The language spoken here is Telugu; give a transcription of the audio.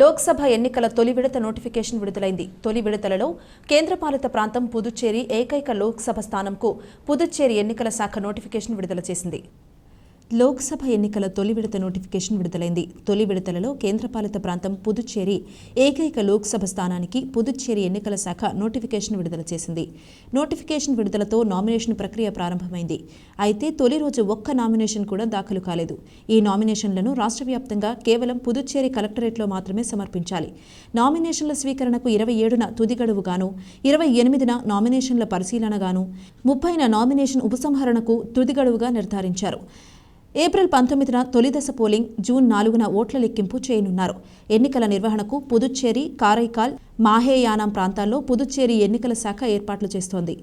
లోక్సభ ఎన్నికల తొలి విడత నోటిఫికేషన్ విడుదలైంది. తొలి విడతలలో కేంద్రపాలిత ప్రాంతం పుదుచ్చేరి ఏకైక లోక్సభ స్థానంకు పుదుచ్చేరి ఎన్నికల శాఖ నోటిఫికేషన్ విడుదల చేసింది. లోక్సభ ఎన్నికల తొలి విడత నోటిఫికేషన్ విడుదలైంది. తొలి విడతలలో కేంద్రపాలిత ప్రాంతం పుదుచ్చేరి ఏకైక లోక్సభ స్థానానికి పుదుచ్చేరి ఎన్నికల శాఖ నోటిఫికేషన్ విడుదల చేసింది. నోటిఫికేషన్ విడుదలతో నామినేషన్ ప్రక్రియ ప్రారంభమైంది. అయితే తొలి రోజు ఒక్క నామినేషన్ కూడా దాఖలు కాలేదు. ఈ నామినేషన్లను రాష్ట్ర వ్యాప్తంగా కేవలం పుదుచ్చేరి కలెక్టరేట్లో మాత్రమే సమర్పించాలి. నామినేషన్ల స్వీకరణకు ఇరవై ఏడున తుది గడువుగాను ఇరవై ఎనిమిదిన నామినేషన్ల పరిశీలనగాను ముప్పైన నామినేషన్ ఉపసంహరణకు తుది గడువుగా నిర్ధారించారు. ఏప్రిల్ పంతొమ్మిదిన తొలిదశ పోలింగ్ జూన్ నాలుగున ఓట్ల లెక్కింపు చేయనున్నారు. ఎన్నికల నిర్వహణకు పుదుచ్చేరి కారైకాల్ మాహేయానం ప్రాంతాల్లో పుదుచ్చేరి ఎన్నికల శాఖ ఏర్పాట్లు చేస్తోంది.